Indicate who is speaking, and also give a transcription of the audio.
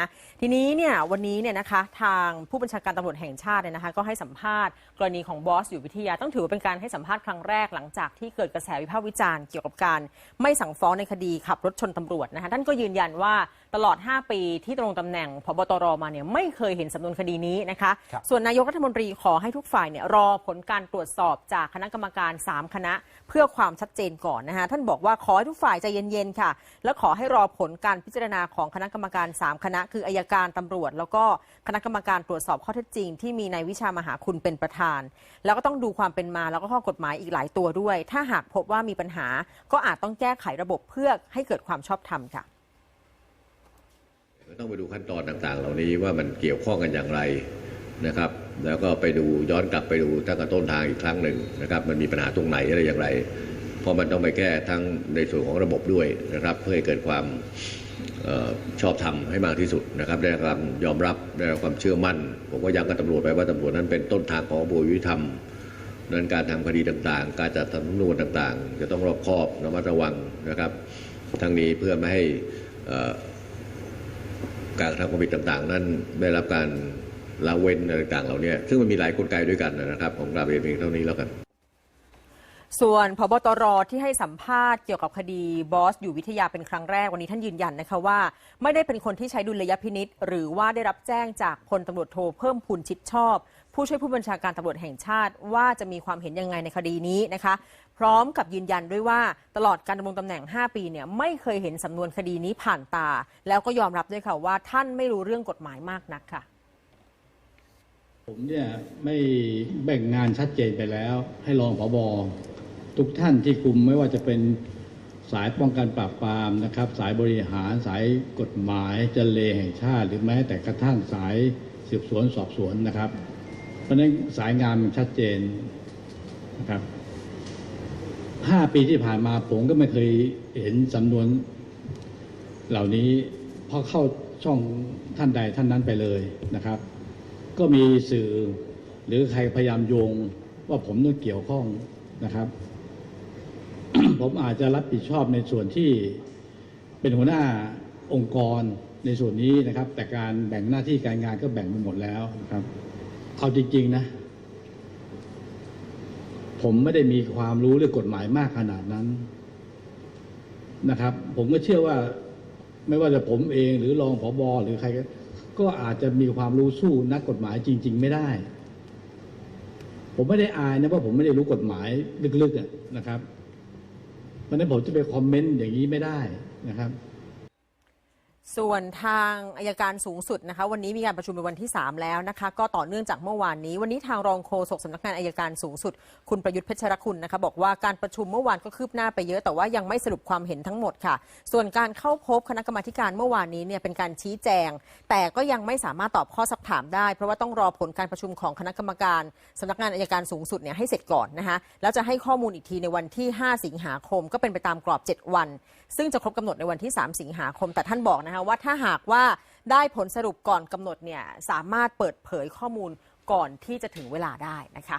Speaker 1: ะทีนี้เนี่ยวันนี้เนี่ยนะคะทางผู้บัญชาการตำรวจแห่งชาติเนี่ยนะคะก็ให้สัมภาษณ์กรณีของบอสอยู่วิทยาต้องถือว่าเป็นการให้สัมภาษณ์ครั้งแรกหลังจากที่เกิดกระแสวิพากษ์วิจารณ์เกี่ยวกับการไม่สั่งฟ้องในคดีขับรถชนตำรวจนะคะท่านก็ยืนยันว่าตลอด 5 ปีที่ดำรงตำแหน่งพบตรมาเนี่ยไม่เคยเห็นสำนวนคดีนี้นะคะ
Speaker 2: ครับ
Speaker 1: ส่วนนายกรัฐมนตรีขอให้ทุกฝ่ายเนี่ยรอผลการตรวจสอบจากคณะกรรมการ 3 คณะ เพื่อความชัดเจนก่อนนะคะท่านบอกว่าขอให้ทุกฝ่ายใจเย็นๆค่ะ และขอให้รอผลการพิจารณาของคณะกรรมการ 3 คณะ คืออายการตำรวจ แล้วก็คณะกรรมการตรวจสอบข้อเท็จจริง ที่มีนายวิชามหาคุณเป็นประธาน แล้วก็ต้องดูความเป็นมาแล้วก็ข้อกฎหมายอีกหลายตัวด้วย ถ้าหากพบว่ามีปัญหาก็อาจต้องแก้ไขระบบเพื่อให้เกิดความชอบธรรมค่ะ
Speaker 3: ต้องไปดูขั้นตอนต่างๆ เหล่านี้ว่ามันเกี่ยวข้องกันอย่างไรนะครับ แล้วก็ไปดูย้อนกลับไปดูตั้งแต่ต้นทางอีกครั้งหนึ่งนะครับ มันมีปัญหาตรงไหนอะไรอย่างไร เพราะมันต้องไปแก้ทั้งในส่วนของระบบด้วยนะครับ เพื่อให้เกิดความออชอบธรรมให้มากที่สุดนะครับได้รับความยอมรับได้รับความเชื่อมั่น ผมก็ย้ำกับตำรวจไปว่าตำรวจนั้นเป็นต้นทางของบวนยุติธรรมนั้นการทำคดีต่างๆ การจัดทำสำนวนต่างๆ จะต้องรอบคอบระมัดระวังนะครับ ทั้งนี้เพื่อไม่ให้อ่อ การกระทำความผิดต่างๆ นั้นได้รับการละเว้นอะไรต่างๆเหล่านี้ซึ่งมันมีหลายกลไกด้วยกันนะครับของกราบเรียนเพียงเท่านี้แล้วกัน
Speaker 1: ส่วนพบตรที่ให้สัมภาษณ์เกี่ยวกับคดีบอส อยู่วิทยาเป็นครั้งแรกวันนี้ท่านยืนยันนะคะว่า ไม่ได้เป็นคนที่ใช้ดุลยพินิษหรือว่าได้รับแจ้งจากพลตำรวจโทเพิ่มพูนชิดชอบ ผู้ช่วยผู้บัญชาการตำรวจแห่งชาติ ว่าจะมีความเห็นยังไงในคดีนี้นะคะ พร้อมกับยืนยันด้วยว่าตลอดการดำรงตำแหน่ง 5 ปีเนี่ยไม่เคยเห็นสำนวนคดีนี้ผ่านตา แล้วก็ยอมรับด้วยค่ะว่าท่านไม่รู้เรื่องกฎหมายมากนักค่ะ
Speaker 4: ผมเนี่ยไม่แบ่งงานชัดเจนไปแล้ว ให้รองผบ ทุกท่านที่คุมไม่ว่าจะเป็นสายป้องกันปราบปรามนะครับ สายบริหารสายกฎหมายเจเลแห่งชาติ หรือแม้แต่กระทั่งสายสืบสวนสอบสวนนะครับ เพราะฉะนั้นสายงานมันชัดเจนนะครับห้าปีที่ผ่านมาผมก็ไม่เคยเห็นสำนวนเหล่านี้พราะเข้าช่องท่านใดท่านนั้นไปเลยนะครับ ก็มีสื่อหรือใครพยายามโยงว่าผมต้องเกี่ยวข้องนะครับ ผมอาจจะรับผิดชอบในส่วนที่เป็นหัวหน้าองค์กรในส่วนนี้นะครับ แต่การแบ่งหน้าที่การงานก็แบ่งไปหมดแล้วนะครับเอาจริง ๆ นะ ผมไม่ได้มีความรู้เรื่องกฎหมายมากขนาดนั้นนะครับ ผมก็เชื่อว่าไม่ว่าจะผมเองหรือรองผบหรือใครก็ก็อาจจะมีความรู้สู้นักกฎหมายจริง ๆ ไม่ได้ ผมไม่ได้อายนะว่าผมไม่ได้รู้กฎหมายลึกๆนะครับ เพราะฉะนั้นผมจะไปคอมเมนต์อย่างนี้ไม่ได้นะครับ
Speaker 1: ส่วนทางอายการสูงสุดนะคะ วันนี้มีการประชุมเป็นวันที่ 3 แล้วนะคะ ก็ต่อเนื่องจากเมื่อวานนี้ วันนี้ทางรองโฆษกสำนักงานอายการสูงสุด คุณประยุทธ์เพชรคุณนะคะ บอกว่าการประชุมเมื่อวานก็คืบหน้าไปเยอะแต่ว่ายังไม่สรุปความเห็นทั้งหมดค่ะ ส่วนการเข้าพบคณะกรรมาการเมื่อวานนี้เนี่ยเป็นการชี้แจง แต่ก็ยังไม่สามารถตอบข้อสักถามได้ เพราะว่าต้องรอผลการประชุมของคณะกรรมการสำนักงานอายการสูงสุดเนี่ยให้เสร็จก่อนนะคะแล้วจะให้ข้อมูลอีกทีในวันที่ 5 สิงหาคม ก็เป็นไปตามกรอบ 7 วัน ซึ่งจะครบกำหนดในวันที่ 3 สิงหาคมแต่ท่านบอกนะคะว่าถ้าหากว่าได้ผลสรุปก่อนกำหนดเนี่ยสามารถเปิดเผยข้อมูลก่อนที่จะถึงเวลาได้นะคะ